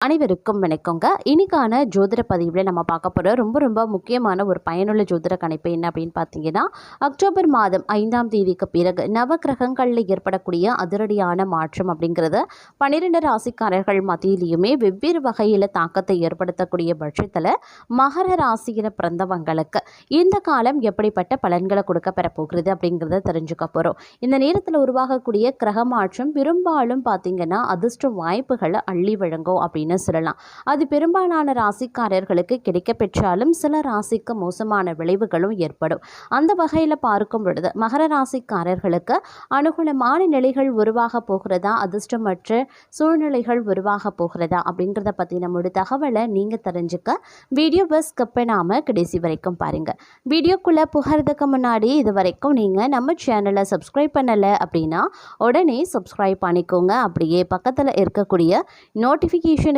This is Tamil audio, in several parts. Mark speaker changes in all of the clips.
Speaker 1: அனைவருக்கும் வணக்கங்க. இன்னைக்கான ஜோதிட பதிவில் நம்ம பார்க்க போகிற ரொம்ப ரொம்ப முக்கியமான ஒரு பயனுள்ள ஜோதிட கணிப்பு என்ன அப்படின்னு பார்த்தீங்கன்னா அக்டோபர் மாதம் ஐந்தாம் தேதிக்கு பிறகு நவக்கிரகங்களில் ஏற்படக்கூடிய அதிரடியான மாற்றம் அப்படிங்கிறத பன்னிரெண்டு ராசிக்காரர்கள் மத்தியிலையுமே வெவ்வேறு வகையில் தாக்கத்தை ஏற்படுத்தக்கூடிய பட்சத்தில் மகர ராசியில் பிறந்தவங்களுக்கு இந்த காலம் எப்படிப்பட்ட பலன்களை கொடுக்க பெற போகிறது அப்படிங்கிறத தெரிஞ்சுக்க போகிறோம் இந்த நேரத்தில் உருவாகக்கூடிய கிரக மாற்றம் பெரும்பாலும் பார்த்தீங்கன்னா அதிர்ஷ்ட வாய்ப்புகளை அள்ளி வழங்கும் அப்படின்னு சொல்லலாம். அது பெரும்பாலான ராசிக்காரர்களுக்கு கிடைக்க பெற்றாலும் சில ராசிக்கு மோசமான விளைவுகளும் ஏற்படும். அந்த வகையில் பார்க்கும் பொழுது மகர ராசிக்காரர்களுக்கு அனுகூலமான நிலைகள் உருவாக போகிறதா அதிர்ஷ்டமற்ற சூழ்நிலைகள் உருவாக போகிறதா அப்படிங்கிறத பற்றி முழு தகவலை நீங்கள் தெரிஞ்சுக்க வீடியோ பஸ் கப்பினாமல் கடைசி வரைக்கும் பாருங்கள் வீடியோக்குள்ளே புகிறதுக்கு முன்னாடி இது வரைக்கும் நீங்கள் நம்ம சேனலை சப்ஸ்கிரைப் பண்ணலை அப்படின்னா உடனே சப்ஸ்கிரைப் பண்ணிக்கோங்க. அப்படியே பக்கத்தில் இருக்கக்கூடிய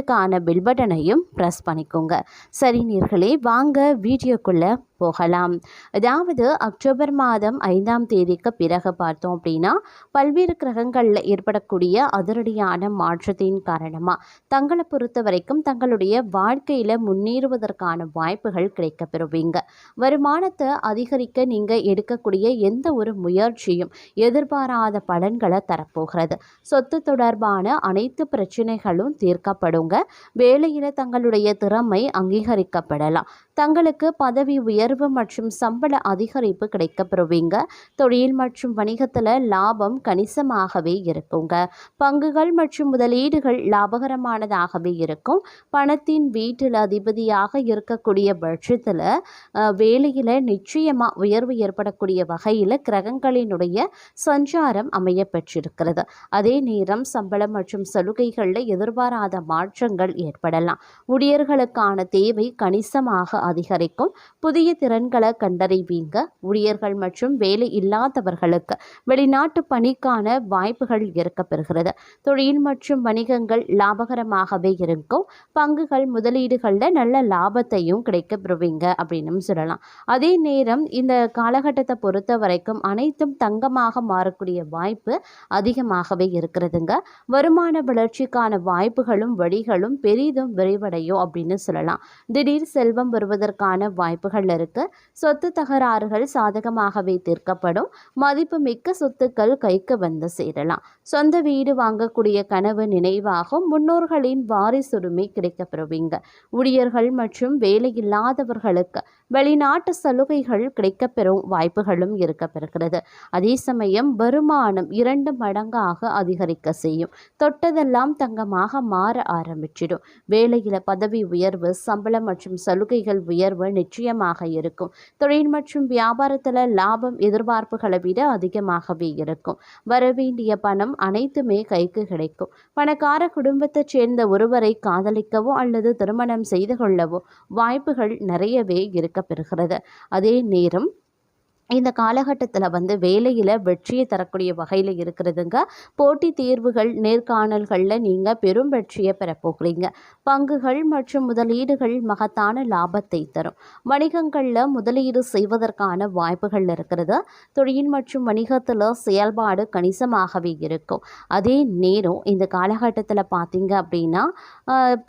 Speaker 1: நோட்டிஃபிகேஷனுக்கான பில் பட்டனையும் ப்ரெஸ் பண்ணிக்கோங்க. சரி நீர்களே வாங்க வீடியோக்குள்ளே போகலாம். அதாவது அக்டோபர் மாதம் ஐந்தாம் தேதிக்கு பிறகு பார்த்தோம் அப்படின்னா பல்வேறு கிரகங்களில் ஏற்படக்கூடிய அதிரடியான மாற்றத்தின் காரணமாக தங்களை பொறுத்த வரைக்கும் தங்களுடைய வாழ்க்கையில் முன்னேறுவதற்கான வாய்ப்புகள் கிடைக்க பெறுவீங்க வருமானத்தை அதிகரிக்க நீங்கள் எடுக்கக்கூடிய எந்த ஒரு முயற்சியும் எதிர்பாராத பலன்களை தரப்போகிறது. சொத்து தொடர்பான அனைத்து பிரச்சனைகளும் தீர்க்கப்படும் தீர்க்கப்படுங்க வேலையில் தங்களுடைய திறமை அங்கீகரிக்கப்படலாம். தங்களுக்கு பதவி உயர்வு மற்றும் சம்பள அதிகரிப்பு கிடைக்கப்பெறுவீங்க. தொழில் மற்றும் வணிகத்தில் லாபம் கணிசமாகவே இருக்குங்க. பங்குகள் மற்றும் முதலீடுகள் லாபகரமானதாகவே இருக்கும். பணத்தின் வீட்டில் அதிபதியாக இருக்கக்கூடிய பட்சத்தில் வேலையில் நிச்சயமாக உயர்வு ஏற்படக்கூடிய வகையில் கிரகங்களினுடைய சஞ்சாரம் அமைய பெற்றிருக்கிறது அதே நேரம் சம்பளம் மற்றும் சலுகைகளில் எதிர்பாராத மாற்றம் மாற்றங்கள் ஏற்படலாம். ஊழியர்களுக்கான தேவை கணிசமாக அதிகரிக்கும். புதிய திறன்களை கண்டறிவீங்க ஊழியர்கள் மற்றும் வேலை இல்லாதவர்களுக்கு வெளிநாட்டு பணிக்கான வாய்ப்புகள் இருக்கப்பெறுகிறது தொழில் மற்றும் வணிகங்கள் லாபகரமாகவே இருக்கும். பங்குகள் முதலீடுகளில் நல்ல லாபத்தையும் கிடைக்கப்பெறுவீங்க அப்படின்னு சொல்லலாம். அதே நேரம் இந்த காலகட்டத்தை பொறுத்த வரைக்கும் அனைத்தும் தங்கமாக மாறக்கூடிய வாய்ப்பு அதிகமாகவே இருக்கிறதுங்க. வருமான வளர்ச்சிக்கான வாய்ப்புகளும் வழிகள் வழிகளும் பெரிதும் விரைவடையும் அப்படின்னு சொல்லலாம். திடீர் செல்வம் வருவதற்கான வாய்ப்புகள் இருக்கு. சொத்து தகராறுகள் சாதகமாகவே தீர்க்கப்படும். மதிப்பு மிக்க சொத்துக்கள் கைக்கு வந்து சேரலாம். சொந்த வீடு வாங்கக்கூடிய கனவு நினைவாகும். முன்னோர்களின் வாரிசுரிமை கிடைக்கப்பெறுவீங்க. ஊழியர்கள் மற்றும் வேலையில்லாதவர்களுக்கு வெளிநாட்டு சலுகைகள் கிடைக்கப்பெறும் வாய்ப்புகளும் இருக்கப்பெறுகிறது. அதே சமயம் வருமானம் இரண்டு மடங்காக அதிகரிக்க செய்யும். தொட்டதெல்லாம் தங்கமாக மாற ஆரம்பிச்சிடும். வேலையில் பதவி உயர்வு சம்பளம் மற்றும் சலுகைகள் உயர்வு நிச்சயமாக இருக்கும். தொழில் மற்றும் வியாபாரத்தில் லாபம் எதிர்பார்ப்புகளை விட அதிகமாகவே இருக்கும். வரவேண்டிய பணம் அனைத்துமே கைக்கு கிடைக்கும். பணக்கார குடும்பத்தைச் சேர்ந்த ஒருவரை காதலிக்கவோ அல்லது திருமணம் செய்து கொள்ளவோ வாய்ப்புகள் நிறையவே பெறுகிறது. அதே நேரம் இந்த காலகட்டத்தில் வந்து வேலையில் வெற்றியை தரக்கூடிய வகையில் இருக்கிறதுங்க. போட்டி தேர்வுகள் நேர்காணல்களில் நீங்கள் பெரும் வெற்றியை பெறப்போகிறீங்க. பங்குகள் மற்றும் முதலீடுகள் மகத்தான லாபத்தை தரும். வணிகங்களில் முதலீடு செய்வதற்கான வாய்ப்புகள் இருக்கிறது. தொழில் மற்றும் வணிகத்தில் செயல்பாடு கணிசமாகவே இருக்கும். அதே நேரம் இந்த காலகட்டத்தில் பார்த்தீங்க அப்படின்னா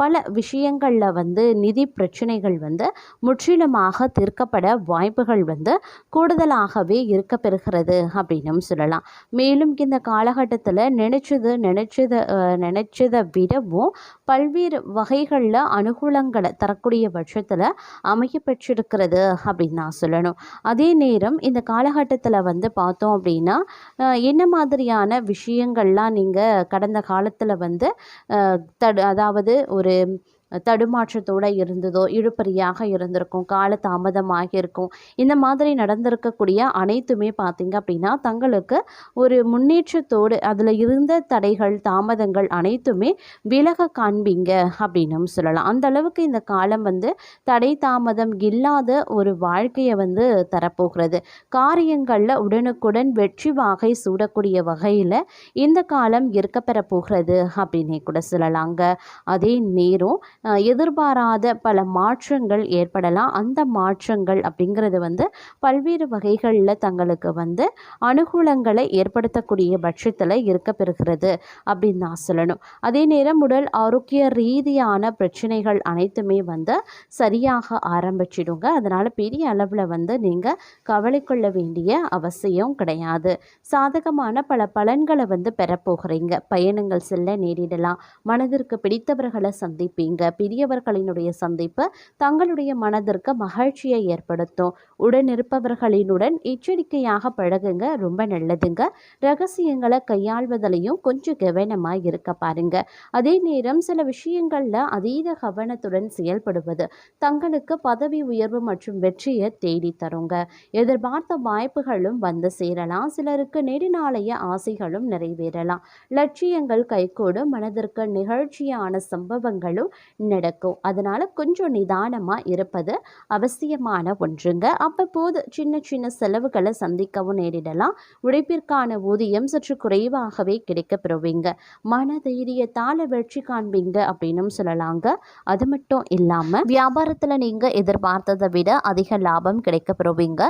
Speaker 1: பல விஷயங்களில் வந்து நிதி பிரச்சனைகள் வந்து முற்றிலுமாக தீர்க்கப்பட வாய்ப்புகள் வந்து கூடுதல் கூடுதலாகவே இருக்க பெறுகிறது அப்படின்னும் சொல்லலாம். மேலும் இந்த காலகட்டத்தில் நினைச்சது நினைச்சத நினைச்சதை விடவும் பல்வேறு வகைகளில் அனுகூலங்களை தரக்கூடிய பட்சத்தில் அமைய பெற்றிருக்கிறது அப்படின்னு நான் சொல்லணும். அதே நேரம் இந்த காலகட்டத்தில் வந்து பார்த்தோம் அப்படின்னா என்ன மாதிரியான விஷயங்கள்லாம் நீங்கள் கடந்த காலத்தில் வந்து தடு அதாவது ஒரு தடுமாற்றத்தோடு இருந்ததோ இழுப்பறியாக இருந்திருக்கும் கால தாமதமாகியிருக்கும். இந்த மாதிரி நடந்திருக்கக்கூடிய அனைத்துமே பார்த்திங்க அப்படின்னா தங்களுக்கு ஒரு முன்னேற்றத்தோடு அதில் இருந்த தடைகள் தாமதங்கள் அனைத்துமே விலக காண்பீங்க அப்படின்னும் சொல்லலாம். அந்த அளவுக்கு இந்த காலம் வந்து தடை தாமதம் இல்லாத ஒரு வாழ்க்கையை வந்து தரப்போகிறது. காரியங்களில் உடனுக்குடன் வெற்றி வாகை சூடக்கூடிய வகையில் இந்த காலம் இருக்கப்பெற போகிறது அப்படின்னே கூட சொல்லலாங்க. அதே நேரம் எதிர்பாராத பல மாற்றங்கள் ஏற்படலாம். அந்த மாற்றங்கள் அப்படிங்கிறது வந்து பல்வேறு வகைகளில் தங்களுக்கு வந்து அனுகூலங்களை ஏற்படுத்தக்கூடிய பட்சத்தில் இருக்க பெறுகிறது அப்படின்னு நான் சொல்லணும். அதே நேரம் உடல் ஆரோக்கிய ரீதியான பிரச்சனைகள் அனைத்துமே வந்து சரியாக ஆரம்பிச்சிடுங்க. அதனால் பெரிய அளவில் வந்து நீங்கள் கவலை கொள்ள வேண்டிய அவசியம் கிடையாது. சாதகமான பல பலன்களை வந்து பெறப்போகிறீங்க. பயணங்கள் செல்ல நேரிடலாம். மனதிற்கு பிடித்தவர்களை சந்திப்பீங்க. பெரியவர்களினுடைய சந்திப்பு தங்களுடைய மனதிற்கு மகிழ்ச்சியை ஏற்படுத்தும். உடன் இருப்பவர்களினுடன் எச்சரிக்கையாக பழகுங்க ரொம்ப நல்லதுங்க. ரகசியங்களை கையாள்வதிலையும் கொஞ்சம் கவனமாக இருக்க பாருங்க. அதே நேரம் சில விஷயங்களில் அதீத கவனத்துடன் செயல்படுவது தங்களுக்கு பதவி உயர்வு மற்றும் வெற்றியை தேடி தருங்க. எதிர்பார்த்த வாய்ப்புகளும் வந்து சேரலாம். சிலருக்கு நெடுநாளைய ஆசைகளும் நிறைவேறலாம். லட்சியங்கள் கைகூடும். மனதிற்கு நிகழ்ச்சியான சம்பவங்களும் நடக்கும். அதனால் கொஞ்சம் நிதானமாக இருப்பது அவசியமான ஒன்றுங்க. அவ்வப்போது சின்ன சின்ன செலவுகளை சந்திக்கவும் நேரிடலாம். உழைப்பிற்கான ஊதியம் சற்று குறைவாகவே கிடைக்கப்பெறுவீங்க. மன தைரியத்தால் வெற்றி காண்பீங்க அப்படின்னும் சொல்லலாங்க. அது மட்டும் இல்லாமல் வியாபாரத்தில் நீங்கள் எதிர்பார்த்ததை விட அதிக லாபம் கிடைக்கப்பெறுவீங்க.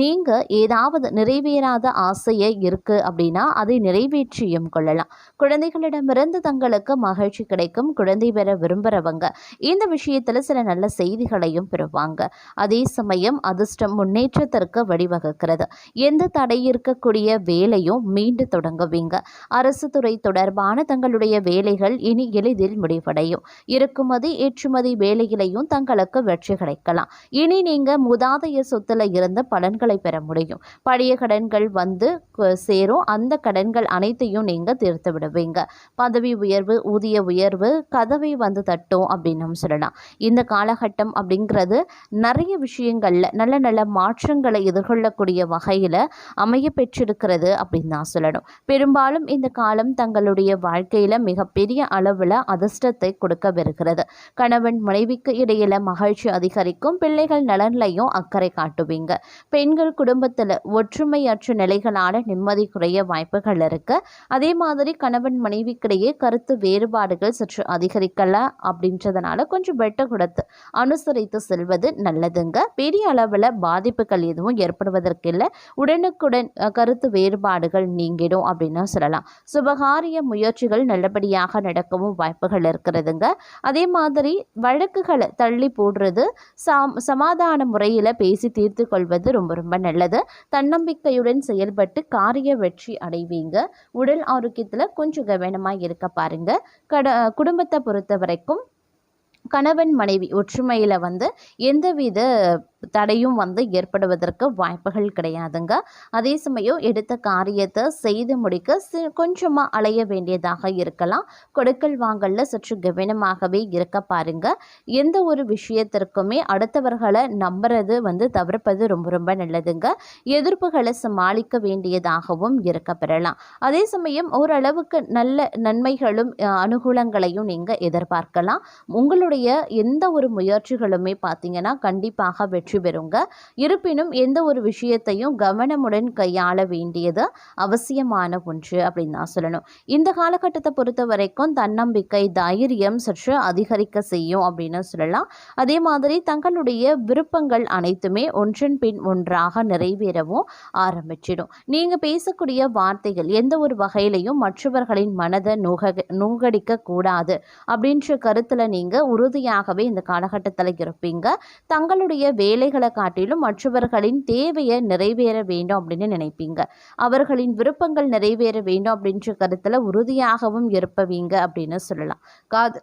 Speaker 1: நீங்கள் ஏதாவது நிறைவேறாத ஆசையை இருக்குது அப்படின்னா அதை நிறைவேற்றியும் கொள்ளலாம். குழந்தைகளிடமிருந்து தங்களுக்கு மகிழ்ச்சி கிடைக்கும். குழந்தை பெற விரும்புகிறவங்க இந்த விஷயத்தில் சில நல்ல செய்திகளையும் பெறுவாங்க. அதே சமயம் அதிர்ஷ்டம் முன்னேற்றத்திற்கு வழிவகுக்கிறது. எந்த தடை இருக்கக்கூடிய வேலையும் மீண்டு தொடங்குவீங்க. அரசு துறை தொடர்பான தங்களுடைய வேலைகள் இனி எளிதில் முடிவடையும். இறக்குமதி ஏற்றுமதி வேலையிலையும் தங்களுக்கு வெற்றி கிடைக்கலாம். இனி நீங்க முதாதைய சொத்துல இருந்து பலன்களை பெற முடியும். பழைய கடன்கள் வந்து சேரும். அந்த கடன்கள் அனைத்தையும் நீங்க தீர்த்து விடுவீங்க. பதவி உயர்வு ஊதிய உயர்வு கதவை வந்து தட்டும். அப்படின்னு சொல்லலாம். இந்த காலகட்டம் அப்படிங்கிறது நிறைய விஷயங்களில் நல்ல நல்ல மாற்றங்களை எதிர்கொள்ளக்கூடிய வகையில் அமைய பெற்றிருக்கிறது அப்படின்னு தான் சொல்லணும். பெரும்பாலும் இந்த காலம் தங்களுடைய வாழ்க்கையில் மிகப்பெரிய அளவில் அதிர்ஷ்டத்தை கொடுக்க வருகிறது கணவன் மனைவிக்கு இடையில மகிழ்ச்சி அதிகரிக்கும் பிள்ளைகள் நலன்லையும் அக்கறை காட்டுவீங்க. பெண்கள் குடும்பத்தில் ஒற்றுமையற்ற நிலைகளான நிம்மதி குறைய வாய்ப்புகள் இருக்கு. அதே மாதிரி கணவன் மனைவிக்கிடையே கருத்து வேறுபாடுகள் சற்று அதிகரிக்கலாம் அப்படின்றதுனால கொஞ்சம் வெட்ட கொடுத்து அனுசரித்து செல்வது நல்லதுங்க. பெரிய அளவில் பாதிப்புகள் எதுவும் ஏற்படுவதற்கு இல்லை உடனுக்குடன் கருத்து வேறுபாடுகள் நீங்கிடும் அப்படின்னு சொல்லலாம். சுபகாரிய முயற்சிகள் நல்லபடியாக நடக்கவும் வாய்ப்புகள் இருக்கிறதுங்க. அதே மாதிரி வழக்குகளை தள்ளி போடுறது சாம் சமாதான முறையில் பேசி தீர்த்து கொள்வது ரொம்ப ரொம்ப நல்லது. தன்னம்பிக்கையுடன் செயல்பட்டு காரிய வெற்றி அடைவீங்க. உடல் ஆரோக்கியத்தில் கொஞ்சம் கவனமாக இருக்க பாருங்க. கட குடும்பத்தை பொறுத்த வரைக்கும் கணவன் மனைவி ஒற்றுமையில் வந்து எந்தவித தடையும் வந்து ஏற்படுவதற்கு வாய்ப்புகள் கிடையாதுங்க. அதே சமயம் எடுத்த காரியத்தை செய்து முடிக்க சி கொஞ்சமாக அலைய வேண்டியதாக இருக்கலாம். கொடுக்கல் வாங்கலில் சற்று கவனமாகவே இருக்க பாருங்க. எந்த ஒரு விஷயத்திற்குமே அடுத்தவர்களை நம்புறது வந்து தவிர்ப்பது ரொம்ப ரொம்ப நல்லதுங்க. எதிர்ப்புகளை சமாளிக்க வேண்டியதாகவும் இருக்க பெறலாம். அதே சமயம் ஓரளவுக்கு நல்ல நன்மைகளும் அனுகூலங்களையும் நீங்கள் எதிர்பார்க்கலாம். உங்களுடைய உங்களுடைய எந்த ஒரு முயற்சிகளுமே பார்த்தீங்கன்னா கண்டிப்பாக வெற்றி பெறுங்க. இருப்பினும் எந்த ஒரு விஷயத்தையும் கவனமுடன் கையாள வேண்டியது அவசியமான ஒன்று அப்படின்னு தான் சொல்லணும். இந்த காலகட்டத்தை பொறுத்த வரைக்கும் தன்னம்பிக்கை தைரியம் சற்று அதிகரிக்க செய்யும் அப்படின்னு சொல்லலாம். அதே மாதிரி தங்களுடைய விருப்பங்கள் அனைத்துமே ஒன்றன் பின் ஒன்றாக நிறைவேறவும் ஆரம்பிச்சிடும். நீங்கள் பேசக்கூடிய வார்த்தைகள் எந்த ஒரு வகையிலையும் மற்றவர்களின் மனதை நுக நூகடிக்க கூடாது அப்படின்ற கருத்தில் நீங்கள் உறுதியாகவே இந்த காலகட்டத்தில் இருப்பீங்க. தங்களுடைய வேலைகளை காட்டிலும் மற்றவர்களின் தேவையை நிறைவேற வேண்டும் அப்படின்னு நினைப்பீங்க. அவர்களின் விருப்பங்கள் நிறைவேற வேண்டும் அப்படின்ற கருத்தில் உறுதியாகவும் இருப்பவீங்க அப்படின்னு சொல்லலாம். காது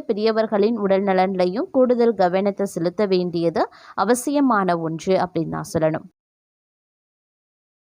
Speaker 1: பெரியவர்களின் உடல் நலன்லையும் கூடுதல் கவனத்தை செலுத்த வேண்டியது அவசியமான ஒன்று அப்படின்னு நான் சொல்லணும்.